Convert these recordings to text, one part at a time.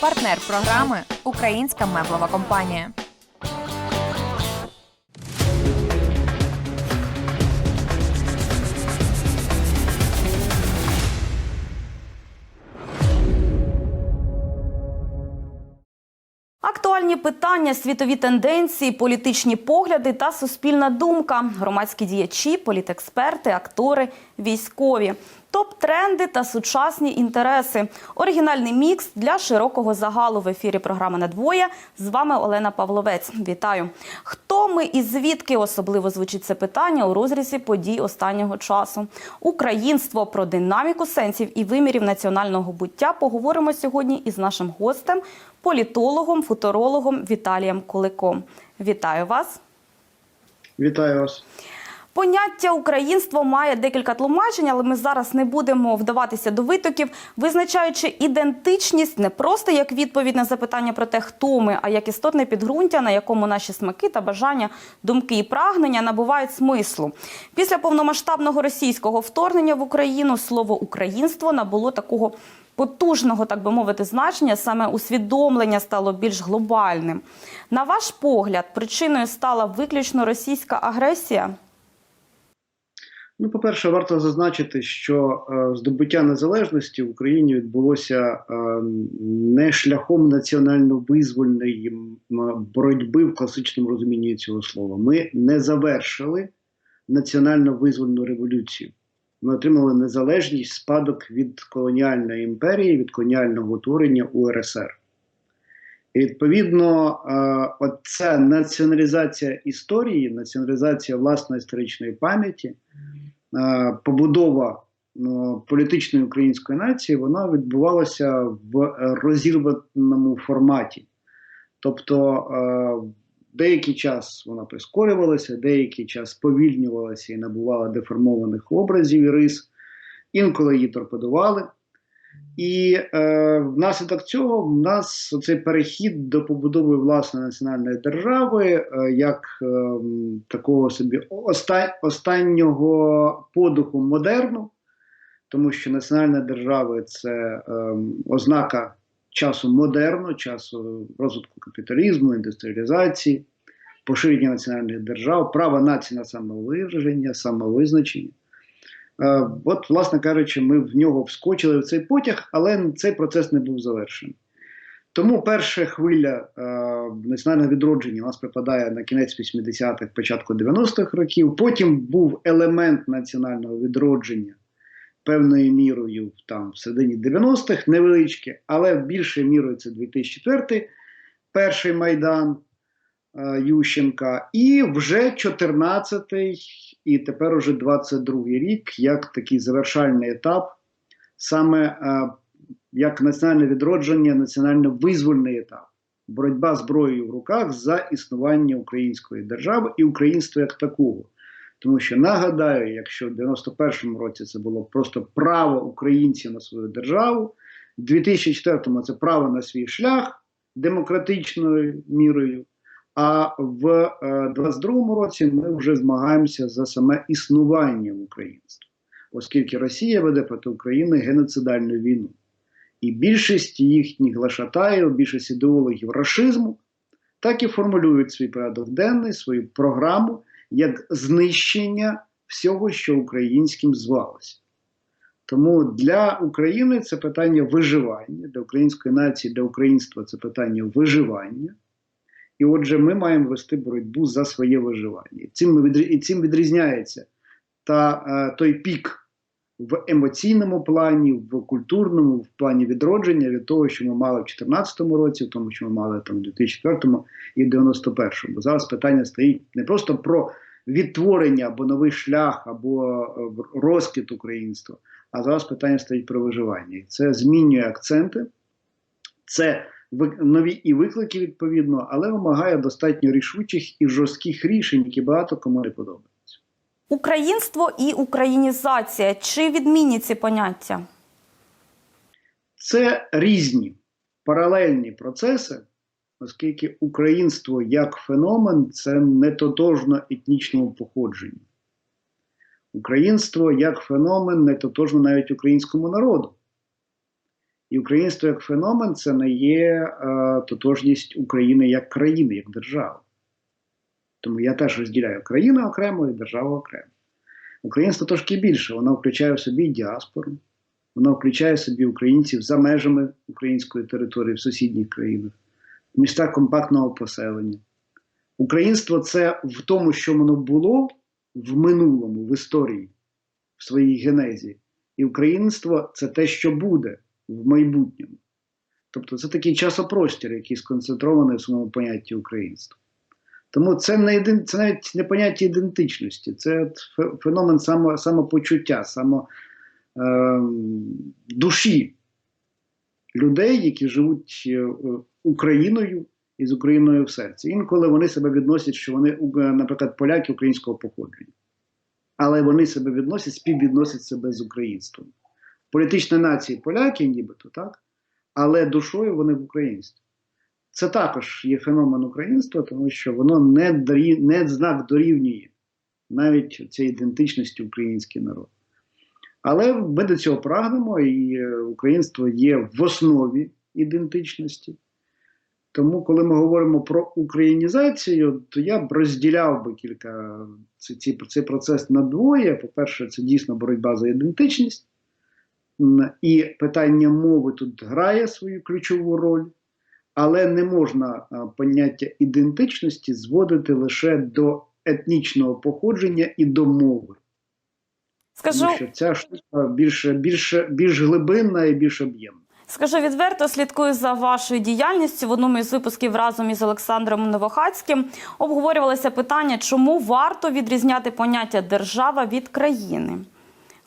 Партнер програми Українська меблова компанія. Актуальні питання, світові тенденції, політичні погляди та суспільна думка, громадські діячі, політексперти, актори, військові, топ-тренди та сучасні інтереси. Оригінальний мікс для широкого загалу в ефірі програми «Надвоє». З вами Олена Павловець. Вітаю. Хто ми і звідки особливо звучить це питання у розрізі подій останнього часу? Українство про динаміку сенсів і вимірів національного буття поговоримо сьогодні із нашим гостем, політологом, футурологом Віталієм Куликом. Вітаю вас. Вітаю вас. Поняття українство має декілька тлумачень, але ми зараз не будемо вдаватися до витоків, визначаючи ідентичність не просто як відповідь на запитання про те, хто ми, а як істотне підґрунтя, на якому наші смаки та бажання, думки і прагнення набувають смислу. Після повномасштабного російського вторгнення в Україну слово українство набуло такого потужного, так би мовити, значення. Саме усвідомлення стало більш глобальним. На ваш погляд, причиною стала виключно російська агресія. Ну, по-перше, варто зазначити, що е, здобуття незалежності в Україні відбулося е, не шляхом національно-визвольної боротьби в класичному розумінні цього слова. Ми не завершили національно-визвольну революцію. Ми отримали незалежність спадок від колоніальної імперії, від колоніального утворення УРСР. І відповідно, е, оця націоналізація історії, націоналізація власної історичної пам'яті, побудова ну, політичної української нації, вона відбувалася в розірваному форматі. Тобто е, деякий час вона прискорювалася, деякий час сповільнювалася і набувала деформованих образів і рис, інколи її торпедували. І е, внаслідок цього в нас цей перехід до побудови власної національної держави, е, як е, такого собі оста останнього подуху модерну, тому що національна держава це е, ознака часу модерну, часу розвитку капіталізму, індустріалізації, поширення національних держав, права нації на самовираження, самовизначення. Е, От, власне кажучи, ми в нього вскочили в цей потяг, але цей процес не був завершений. Тому перша хвиля е, національного відродження у нас припадає на кінець 80-х, початку 90-х років. Потім був елемент національного відродження певною мірою там в середині 90-х, невеличке, але більшою мірою це 2004 перший майдан Ющенка, і вже 14-й і тепер уже 22-й рік, як такий завершальний етап, саме е, як національне відродження, національно-визвольний етап, боротьба зброєю в руках за існування української держави і українства як такого. Тому що нагадаю, якщо в 91-му році це було просто право українців на свою державу, в 2004-му це право на свій шлях демократичною мірою. А в е, 22-му році ми вже змагаємося за саме існування українства, оскільки Росія веде проти України геноцидальну війну. І більшість їхніх глашатаїв, більшість ідеологів рашизму, так і формулюють свій порядок денний, свою програму як знищення всього, що українським звалося. Тому для України це питання виживання, для української нації, для українства це питання виживання. І отже, ми маємо вести боротьбу за своє виживання. Цим, і цим відрізняється та, е, той пік в емоційному плані, в культурному, в плані відродження від того, що ми мали в 2014 році, в тому, що ми мали там в 2004 і в 91-му. Бо зараз питання стоїть не просто про відтворення або новий шлях, або е, розквіт українства, а зараз питання стоїть про виживання. І це змінює акценти. Це нові і виклики відповідно, але вимагає достатньо рішучих і жорстких рішень, які багато кому не подобаються. Українство і українізація чи відмінні ці поняття? Це різні паралельні процеси, оскільки українство як феномен це не тотожно етнічному походженню. Українство як феномен не тотожно навіть українському народу. І українство як феномен це не є е, тотожність України як країни, як держави. Тому я теж розділяю країну окремо і державу окремо. Українство трошки більше, воно включає в собі діаспору, воно включає в собі українців за межами української території в сусідніх країнах, в містах компактного поселення. Українство це в тому, що воно було в минулому, в історії, в своїй генезі. І українство це те, що буде в майбутньому. Тобто це такий часопростір, який сконцентрований в своєму понятті українства. Тому це не іден- це навіть не поняття ідентичності, це феномен само, самопочуття, само, е, душі людей, які живуть е, Україною і з Україною в серці. Інколи вони себе відносять, що вони, е, наприклад, поляки українського походження. Але вони себе відносять, співвідносять себе з українством. Політична нація поляки, нібито, так? Але душою вони в українстві. Це також є феномен українства, тому що воно не, дорі, не знак дорівнює навіть цій ідентичності український народ. Але ми до цього прагнемо, і українство є в основі ідентичності. Тому, коли ми говоримо про українізацію, то я б розділяв би кілька ці, ці, цей процес на двоє. По-перше, це дійсно боротьба за ідентичність, і питання мови тут грає свою ключову роль, але не можна поняття ідентичності зводити лише до етнічного походження і до мови. Скажу, Тому що ця штука більше, більше, більш глибинна і більш об'ємна. Скажу відверто, слідкую за вашою діяльністю. В одному із випусків разом із Олександром Новохацьким обговорювалося питання, чому варто відрізняти поняття держава від країни.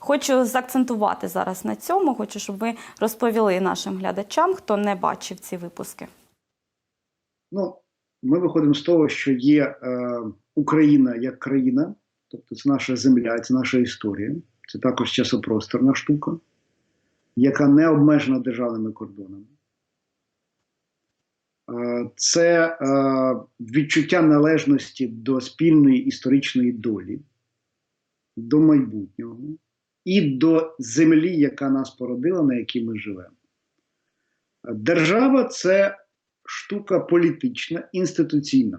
Хочу заакцентувати зараз на цьому. Хочу, щоб ви розповіли нашим глядачам, хто не бачив ці випуски. Ну, ми виходимо з того, що є е, Україна як країна, тобто це наша земля, це наша історія, це також часопросторна штука, яка не обмежена державними кордонами. Е, це е, відчуття належності до спільної історичної долі, до майбутнього і до землі, яка нас породила, на якій ми живемо. Держава це штука політична, інституційна.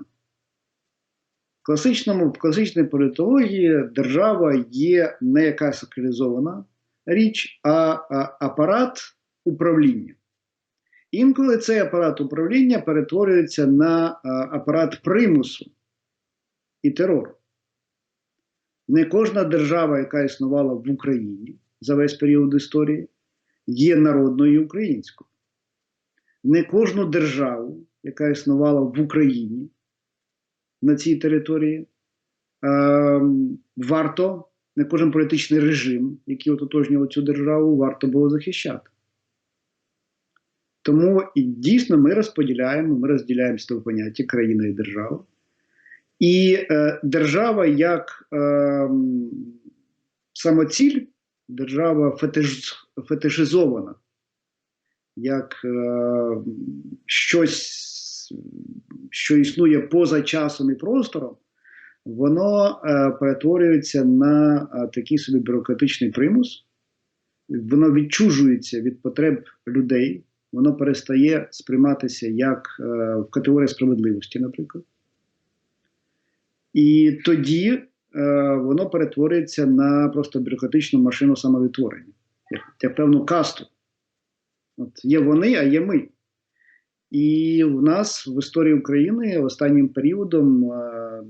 В класичному, в класичній політології держава є не якась сакралізована річ, а, а апарат управління. Інколи цей апарат управління перетворюється на а, апарат примусу і терору. Не кожна держава, яка існувала в Україні за весь період історії, є народною українською не кожну державу, яка існувала в Україні на цій території, е, варто, не кожен політичний режим, який ототожнював цю державу, варто було захищати. Тому і дійсно ми розподіляємо, ми розділяємо з поняття країна і держава. І е, держава як е, самоціль, держава фетиш, фетишизована. Як е, щось, що існує поза часом і простором, воно е, перетворюється на е, такий собі бюрократичний примус, воно відчужується від потреб людей, воно перестає сприйматися як е, в категорії справедливості, наприклад. І тоді е, воно перетворюється на просто бюрократичну машину самовідтворення, як, як певну касту. От є вони, а є ми. І в нас в історії України останнім періодом е,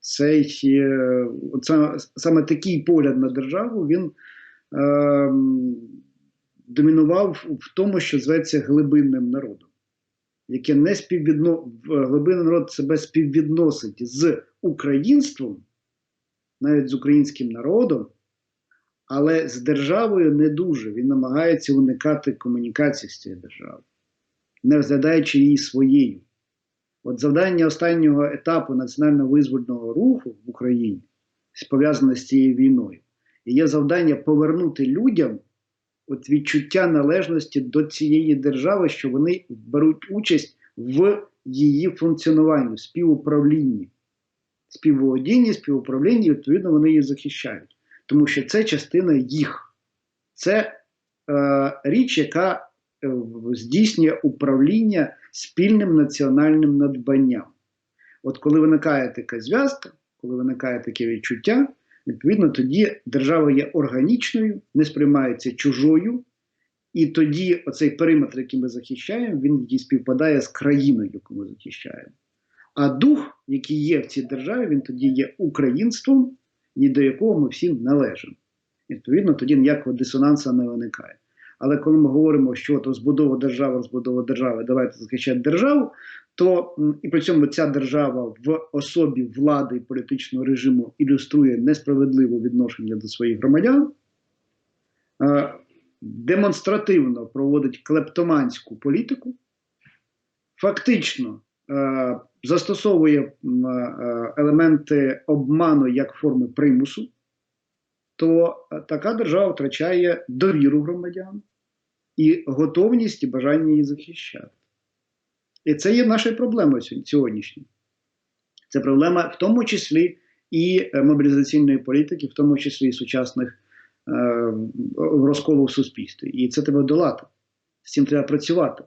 цей, е, оце, саме такий погляд на державу він е, домінував в тому, що зветься глибинним народом, яке не співвідно глибинний народ себе співвідносить з українством, навіть з українським народом. Але з державою не дуже. Він намагається уникати комунікації з цією державою, не розглядаючи її своєю. От завдання останнього етапу національно-визвольного руху в Україні пов'язане з цією війною, і є завдання повернути людям от відчуття належності до цієї держави, що вони беруть участь в її функціонуванні, співуправлінні, співволодінні, співуправлінні, і відповідно вони її захищають тому що це частина їх. Це е, річ, яка е, здійснює управління спільним національним надбанням. От коли виникає така зв'язка, коли виникає таке відчуття, відповідно тоді держава є органічною, не сприймається чужою, і тоді оцей периметр, який ми захищаємо, він співпадає з країною, яку ми захищаємо. А дух, який є в цій державі, він тоді є українством, і до якого ми всім належимо. Відповідно, тоді ніякого дисонансу не виникає. Але коли ми говоримо, що от розбудова держави, розбудова держави, давайте захищати державу, то і при цьому ця держава в особі влади і політичного режиму ілюструє несправедливе відношення до своїх громадян, е, демонстративно проводить клептоманську політику, фактично е, застосовує е, елементи обману як форми примусу, то така держава втрачає довіру громадян і готовність і бажання її захищати. І це є нашою проблемою сьогодні- сьогоднішньою. Це проблема в тому числі і е, мобілізаційної політики, в тому числі і сучасних е, розколу в суспільстві. І це треба долати. З цим треба працювати.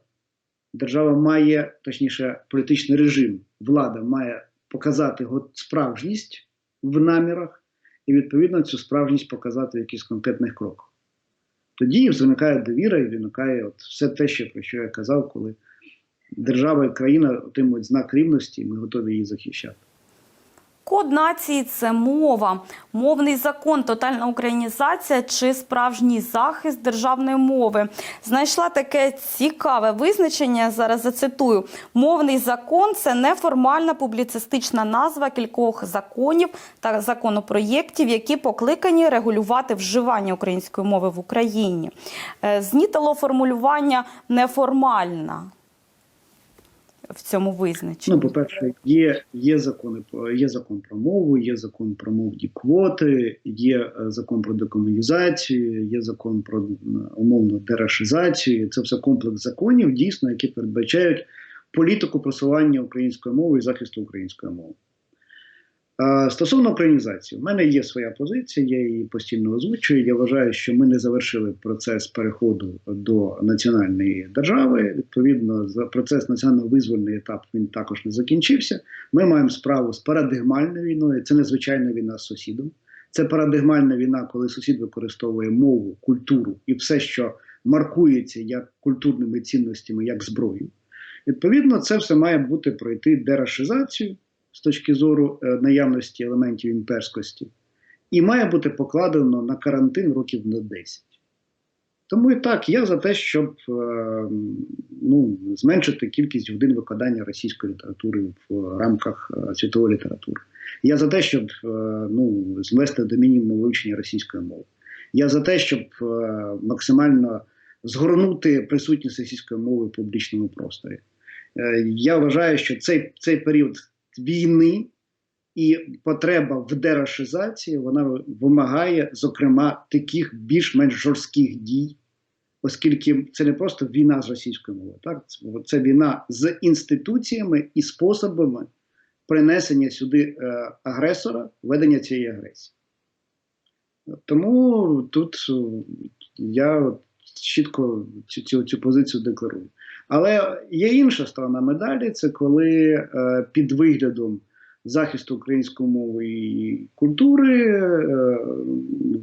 Держава має, точніше, політичний режим, влада має показати справжність в намірах і, відповідно, цю справжність показати в якихось конкретних кроках. Тоді виникає довіра і виникає от все те, що, про що я казав, коли держава і країна отримують знак рівності, і ми готові її захищати. Код нації це мова, мовний закон, тотальна українізація чи справжній захист державної мови. Знайшла таке цікаве визначення. Зараз зацитую: мовний закон це неформальна публіцистична назва кількох законів та законопроєктів, які покликані регулювати вживання української мови в Україні. Е, Знітило формулювання неформальна в цьому визначенні. Ну, по-перше, є, є закони є закон про мову, є закон про мовні квоти, є е, закон про декомунізацію, є закон про умовну дерашизацію. Це все комплекс законів, дійсно, які передбачають політику просування української мови і захисту української мови. Стосовно українізації, в мене є своя позиція, я її постійно озвучую. Я вважаю, що ми не завершили процес переходу до національної держави. Відповідно, за процес національно-визвольний етап він також не закінчився. Ми маємо справу з парадигмальною війною. Це незвичайна війна з сусідом. Це парадигмальна війна, коли сусід використовує мову, культуру і все, що маркується як культурними цінностями, як зброю. Відповідно, це все має бути пройти дерашизацію з точки зору е, наявності елементів імперськості, і має бути покладено на карантин років на 10. Тому і так, я за те, щоб е, ну, зменшити кількість годин викладання російської літератури в рамках е, світової літератури. Я за те, щоб ну, звести до мінімуму вивчення російської мови. Я за те, щоб максимально згорнути присутність російської мови в публічному просторі. Я вважаю, що цей, цей період війни і потреба в дерашизації вона вимагає, зокрема, таких більш-менш жорстких дій, оскільки це не просто війна з російською мовою, так це, війна з інституціями і способами принесення сюди е, агресора, ведення цієї агресії. Тому тут е, я чітко цю, цю, цю позицію декларую. Але є інша сторона медалі: це коли е, під виглядом захисту української мови і культури е,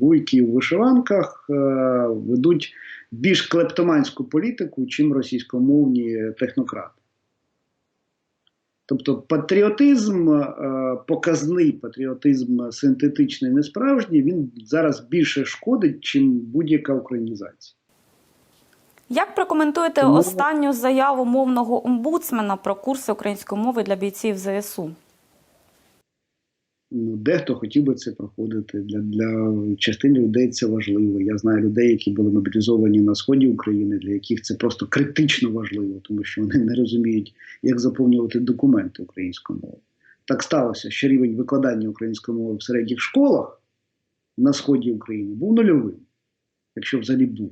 вуйки у вишиванках е, ведуть більш клептоманську політику, чим російськомовні технократи. Тобто патріотизм, показний патріотизм синтетичний, несправжній, він зараз більше шкодить, чим будь-яка українізація. Як прокоментуєте Тому- останню заяву мовного омбудсмена про курси української мови для бійців ЗСУ? Ну, дехто хотів би це проходити. Для, для частини людей це важливо. Я знаю людей, які були мобілізовані на сході України, для яких це просто критично важливо, тому що вони не розуміють, як заповнювати документи українською мовою. Так сталося, що рівень викладання української мови в середніх школах на сході України був нульовим, якщо взагалі був.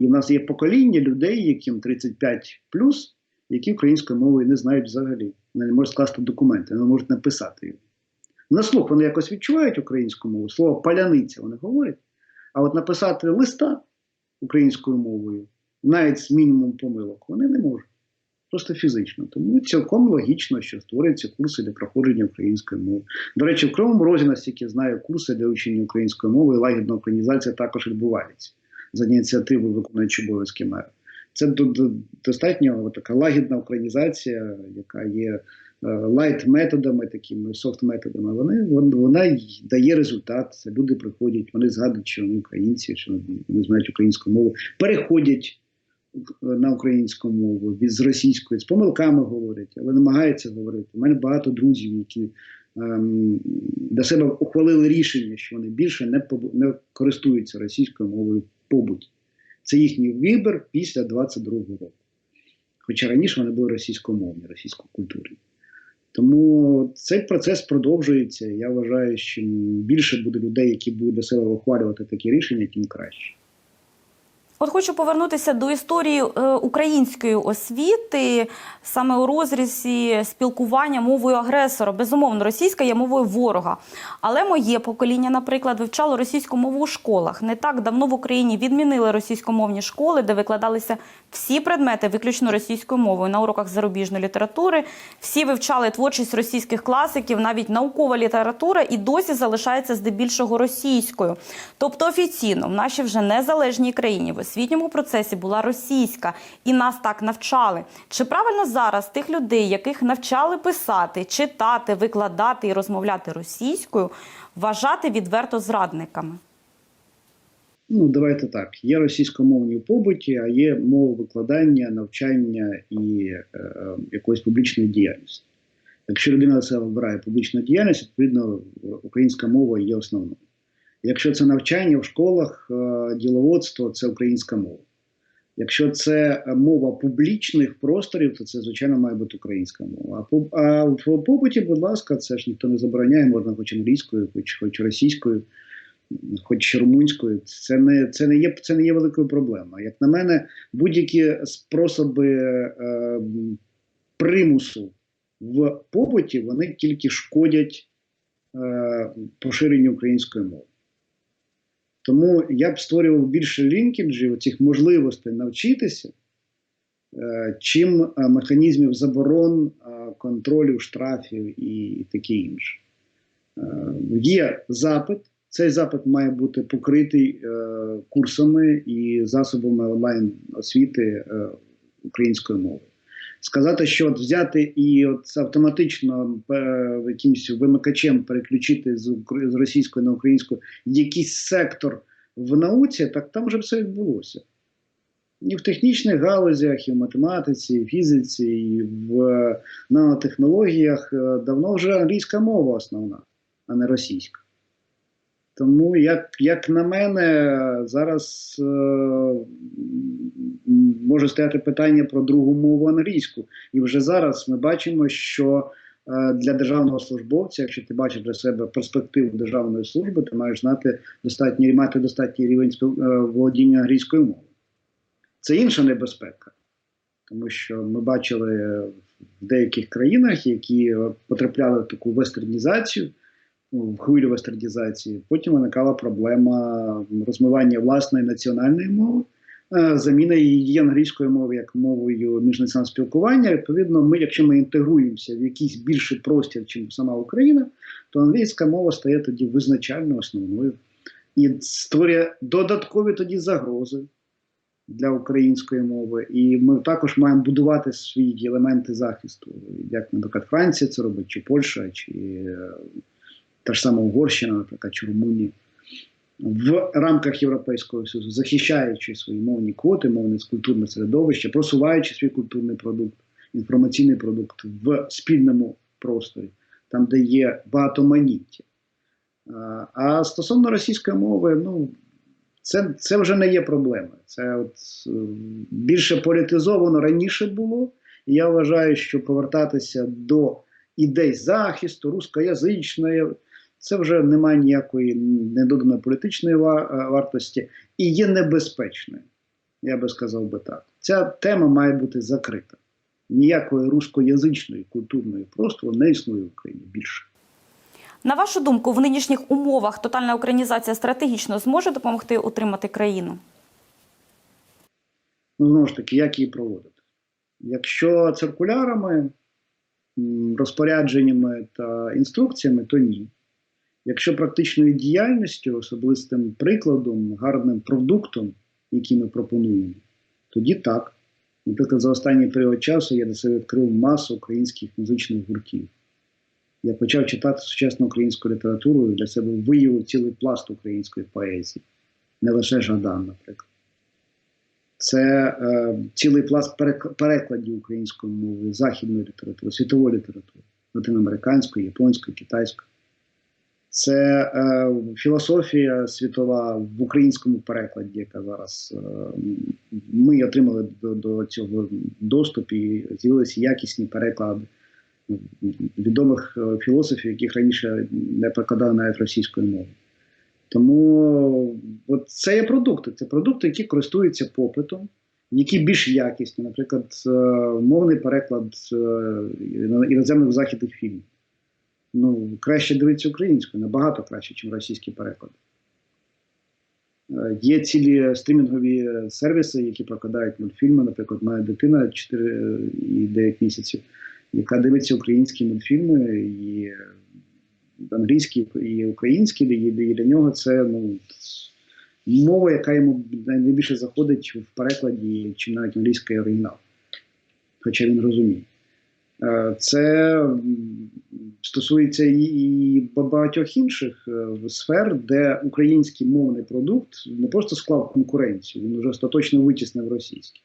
І в нас є покоління людей, яким 35 які української мови не знають взагалі. Вони не можуть скласти документи, не можуть написати їх. На слух вони якось відчувають українську мову, слово паляниця вони говорять. А от написати листа українською мовою навіть з мінімум помилок, вони не можуть. Просто фізично. Тому цілком логічно, що створюються курси для проходження української мови. До речі, в Кривому Розі, наскільки знаю, курси для вчення української мови і лагідна українізація також відбуваються за ініціативи виконуючи обов'язки мера. Це до- до- достатньо така лагідна українізація, яка є лайт методами, такими софт методами. Вони вона дає результат. Це люди приходять, вони згадують, що вони українці, що вони знають українську мову, переходять на українську мову від з російської з помилками говорять, але намагаються говорити. У мене багато друзів, які ем, для себе ухвалили рішення, що вони більше не не користуються російською мовою побуті. Це їхній вибір після 22-го року. Хоча раніше вони були російськомовні, російськокультурні. Тому цей процес продовжується. Я вважаю, що більше буде людей, які будуть для себе ухвалювати такі рішення, тим краще. От хочу повернутися до історії е, української освіти, саме у розрізі спілкування мовою агресора. Безумовно, російська є мовою ворога. Але моє покоління, наприклад, вивчало російську мову у школах. Не так давно в Україні відмінили російськомовні школи, де викладалися всі предмети виключно російською мовою на уроках зарубіжної літератури. Всі вивчали творчість російських класиків, навіть наукова література і досі залишається здебільшого російською. Тобто офіційно в нашій вже незалежній країні освітньому процесі була російська, і нас так навчали. Чи правильно зараз тих людей, яких навчали писати, читати, викладати і розмовляти російською, вважати відверто зрадниками? Ну, давайте так. Є російськомовні в побуті, а є мова викладання, навчання і е, е, якоїсь публічної діяльності. Якщо людина себе вибирає публічну діяльність, відповідно українська мова є основною. Якщо це навчання в школах, е, діловодство це українська мова. Якщо це мова публічних просторів, то це, звичайно, має бути українська мова. А в побуті, будь ласка, це ж ніхто не забороняє, можна хоч англійською, хоч, хоч російською хоч румунською, це не, це, не є, це не є великою проблемою. Як на мене, будь-які способи е, примусу в побуті вони тільки шкодять е, поширенню української мови. Тому я б створював більше лінкіджів, цих можливостей навчитися, е, чим е, механізмів заборон, е, контролю, штрафів і таке інше. Є запит. Цей запит має бути покритий курсами і засобами онлайн освіти української мови. Сказати, що от взяти і от автоматично е, якимось вимикачем переключити з, російської на українську якийсь сектор в науці, так там вже все відбулося. І в технічних галузях, і в математиці, і в фізиці, і в е, нанотехнологіях е, давно вже англійська мова основна, а не російська. Тому, як, як на мене, зараз е, може стояти питання про другу мову англійську. І вже зараз ми бачимо, що е, для державного службовця, якщо ти бачиш для себе перспективу державної служби, ти маєш знати достатній мати достатній рівень е, володіння англійською мовою. Це інша небезпека, тому що ми бачили в деяких країнах, які потрапляли в таку вестернізацію в хвилю вестернізації. Потім виникала проблема розмивання власної національної мови, е, заміна її англійської мови як мовою міжнаціонального спілкування. Відповідно, ми, якщо ми інтегруємося в якийсь більший простір, ніж сама Україна, то англійська мова стає тоді визначально основною і створює додаткові тоді загрози. Для української мови, і ми також маємо будувати свої елементи захисту, як, наприклад, Франція це робить, чи Польща, чи е, та ж сама Угорщина, наприклад, чи Румунія, в рамках Європейського Союзу, захищаючи свої мовні квоти, мовне культурне середовище, просуваючи свій культурний продукт, інформаційний продукт в спільному просторі, там, де є багатоманіття. А, стосовно російської мови, ну це, це вже не є проблемою. Це от е, більше політизовано раніше було. І я вважаю, що повертатися до ідей захисту, рускоязичної, це вже немає ніякої недоданої політичної е, вартості і є небезпечною. Я би сказав би так. Ця тема має бути закрита. Ніякої рускоязичної культурної простору не існує в Україні більше. На вашу думку, в нинішніх умовах тотальна українізація стратегічно зможе допомогти утримати країну? Ну, знову ж таки, як її проводити? Якщо циркулярами, розпорядженнями та інструкціями, то ні. Якщо практичною діяльністю, особистим прикладом, гарним продуктом, який ми пропонуємо, тоді так. Наприклад, за останній період часу я для себе відкрив масу українських музичних гуртів. Я почав читати сучасну українську літературу і для себе виявив цілий пласт української поезії, не лише Жадан, наприклад. Це е, цілий пласт перекладів української мови, західної літератури, світової літератури, латиноамериканської, японської, китайської. Це е, філософія світова в українському перекладі, яка зараз е, ми отримали до, до цього доступ і з'явилися якісні переклади відомих е, філософів, яких раніше не перекладали навіть російською мовою. Тому от це є продукти. Це продукти, які користуються попитом, які більш якісні, наприклад, е, мовний переклад е, іноземних західних фільмів. Ну, краще дивитися українською, набагато краще, ніж російський переклад. Е, Є цілі стрімінгові сервіси, які прокладають мультфільми. Наприклад, моя дитина 4 і 9 місяців, яка дивиться українські мультфільми і англійські, і українські, і для нього це ну, мова, яка йому найбільше заходить в перекладі, чи навіть англійський оригінал. Хоча він розуміє. Е, Це стосується і, багатьох інших е, сфер, де український мовний продукт не просто склав конкуренцію, він вже остаточно витіснив російський.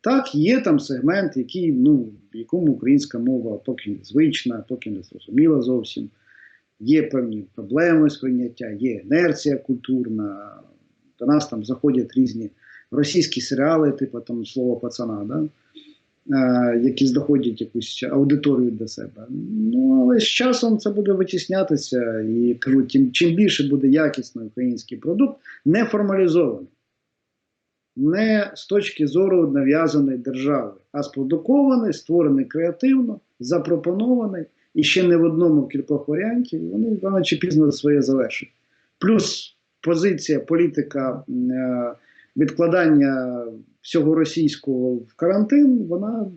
Так, є там сегмент, який, ну, в якому українська мова поки не звична, поки не зрозуміла зовсім. Є певні проблеми сприйняття, є інерція культурна. До нас там заходять різні російські серіали, типу там слово пацана, да? Е, які знаходять якусь аудиторію для себе. Ну, але з часом це буде витіснятися. І кажу, тим, чим більше буде якісний український продукт, не формалізований, не з точки зору нав'язаної держави, а спродукований, створений креативно, запропонований і ще не в одному кількох варіантів, вони рано чи пізно своє завершать. Плюс позиція, політика е, відкладання всього російського в карантин, вона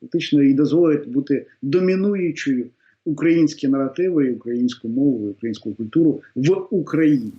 фактично і дозволить бути домінуючою українські наративи, українську мову, українську культуру в Україні.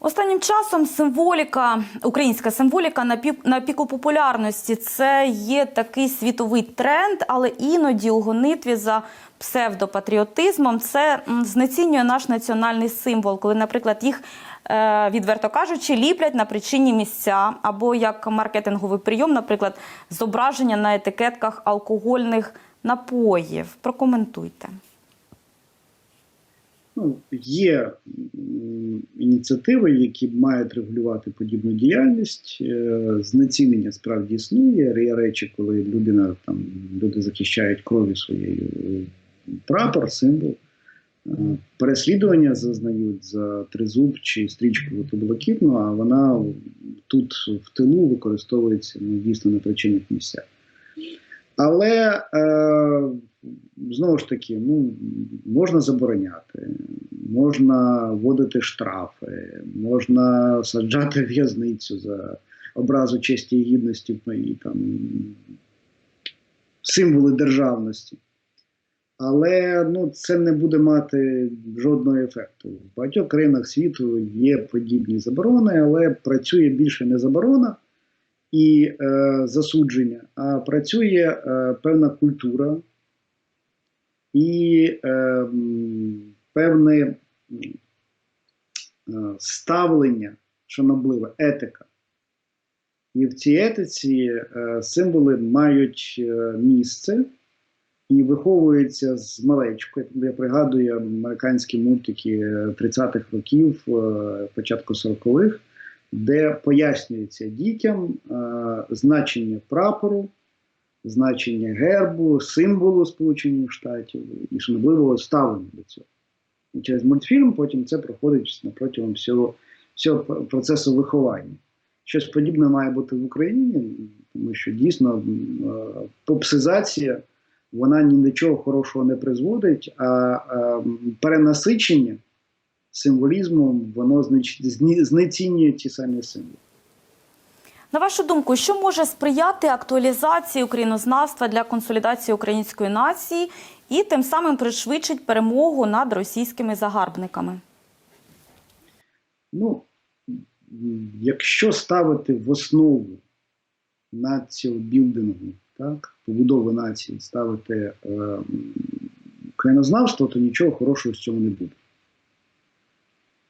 Останнім часом символіка, українська символіка на пік, на піку популярності це є такий світовий тренд, але іноді у гонитві за псевдопатріотизмом це знецінює наш національний символ, коли, наприклад, їх е, відверто кажучи, ліплять на причинні місця або як маркетинговий прийом, наприклад, зображення на етикетках алкогольних напоїв. Прокоментуйте. Ну, є ініціативи, які мають регулювати подібну діяльність. Е, Знецінення справді існує. Є речі, коли людина там люди захищають кров'ю своєю е, прапор, символ. Е, Переслідування зазнають за тризуб чи стрічку блакитну, а вона тут в тилу використовується ну, дійсно на причинних місцях. Але е, знову ж таки, ну, можна забороняти, можна вводити штрафи, можна саджати в'язницю за образу честі і гідності і там символи державності. Але ну, це не буде мати жодного ефекту. В багатьох країнах світу є подібні заборони, але працює більше не заборона і е, засудження, а працює е, певна культура і е, певне е, ставлення, шанобливе, етика. І в цій етиці е, символи мають е, місце і виховуються з малечку. Я пригадую американські мультики е, 30-х років, е, початку 40-х, де пояснюється дітям е, значення прапору, значення гербу, символу Сполучених Штатів і шанобливого ставлення до цього. І через мультфільм потім це проходить протягом всього, всього процесу виховання. Щось подібне має бути в Україні, тому що дійсно е, попсизація вона ні до чого хорошого не призводить, а е, перенасичення символізмом воно знецінює ті самі символи. На вашу думку, що може сприяти актуалізації українознавства для консолідації української нації і тим самим пришвидшить перемогу над російськими загарбниками? Ну, якщо ставити в основу націобілдингу, так, побудови нації, ставити е, м, країнознавство, то нічого хорошого з цього не буде.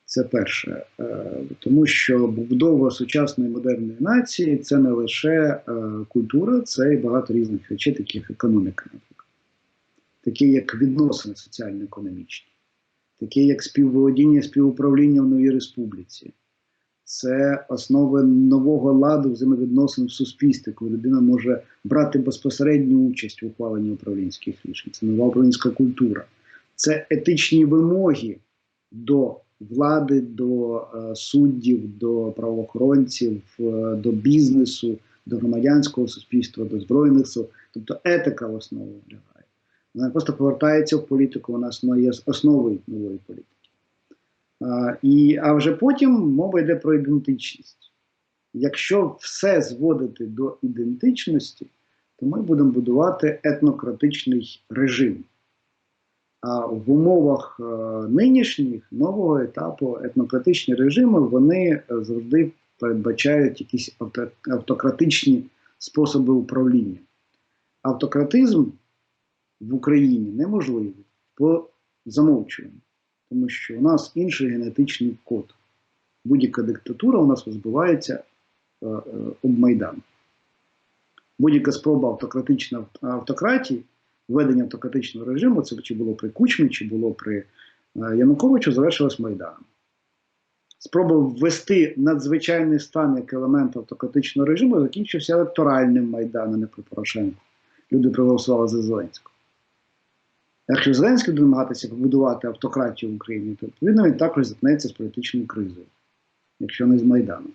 Це перше. Е, тому що побудова сучасної модерної нації це не лише е, культура, це і багато різних речей, таких як економіка, наприклад, такі як відносини соціально-економічні такі як співволодіння, співуправління в новій республіці. Це основи нового ладу взаємовідносин в суспільстві, коли людина може брати безпосередню участь в ухваленні управлінських рішень. Це нова управлінська культура. Це етичні вимоги до влади, до е, суддів, до правоохоронців, е, до бізнесу, до громадянського суспільства, до збройних сил. Тобто етика в основу лягає. Вона просто повертається в політику, вона є основою нової політики. А, і, а вже потім мова йде про ідентичність. Якщо все зводити до ідентичності, то ми будемо будувати етнократичний режим. В умовах е, нинішніх нового етапу етнократичні режими вони е, завжди передбачають якісь автократичні способи управління. Автократизм в Україні неможливий по замовчуванню, тому що у нас інший генетичний код. Будь-яка диктатура у нас розбивається е, об Майдан. Будь-яка спроба автократичної автократії, введення автократичного режиму, це чи було при Кучмі, чи було при е, Януковичу, завершилась Майданом. Спроба ввести надзвичайний стан як елемент автократичного режиму закінчився електоральним Майданом, не при Порошенку. Люди проголосували за Зеленського. Якщо Зеленський буде намагатися побудувати автократію в Україні, то відповідно він також зіткнеться з політичною кризою, якщо не з Майданом.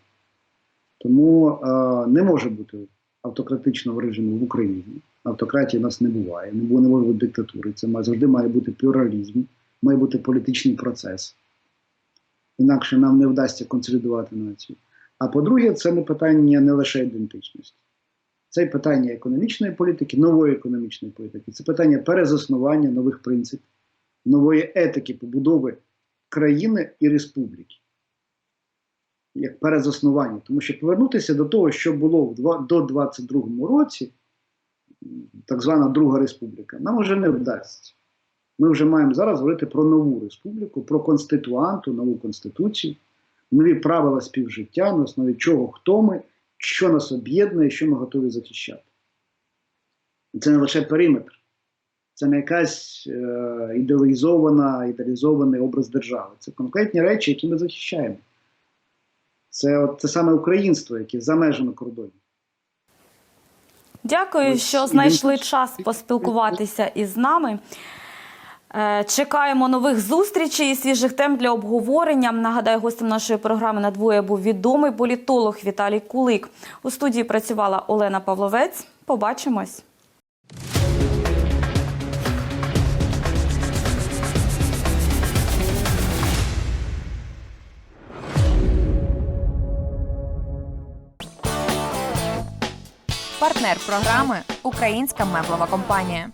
Тому е, не може бути автократичного режиму в Україні. Автократії у нас не буває, не буде, не може бути диктатури. Це має, завжди має бути плюралізм, має бути політичний процес. Інакше нам не вдасться консолідувати націю. А по-друге, це не питання не лише ідентичності. Це питання економічної політики, нової економічної політики, це питання перезаснування нових принципів, нової етики побудови країни і республіки. Як перезаснування. Тому що повернутися до того, що було в до 22-му році, так звана Друга Республіка, нам вже не вдасться. Ми вже маємо зараз говорити про нову республіку, про конституанту, нову конституцію, нові правила співжиття, на основі чого хто ми, що нас об'єднує, що ми готові захищати. Це не лише периметр, це не якась е, ідеалізована, ідеалізований образ держави. Це конкретні речі, які ми захищаємо. Це, от, це саме українство, яке за межами кордонів. Дякую, Ось що знайшли час поспілкуватися із нами. Е, Чекаємо нових зустрічей і свіжих тем для обговорення. Нагадаю, гостем нашої програми надвоє був відомий політолог Віталій Кулик. У студії працювала Олена Павловець. Побачимось. Партнер програми Українська меблова компанія.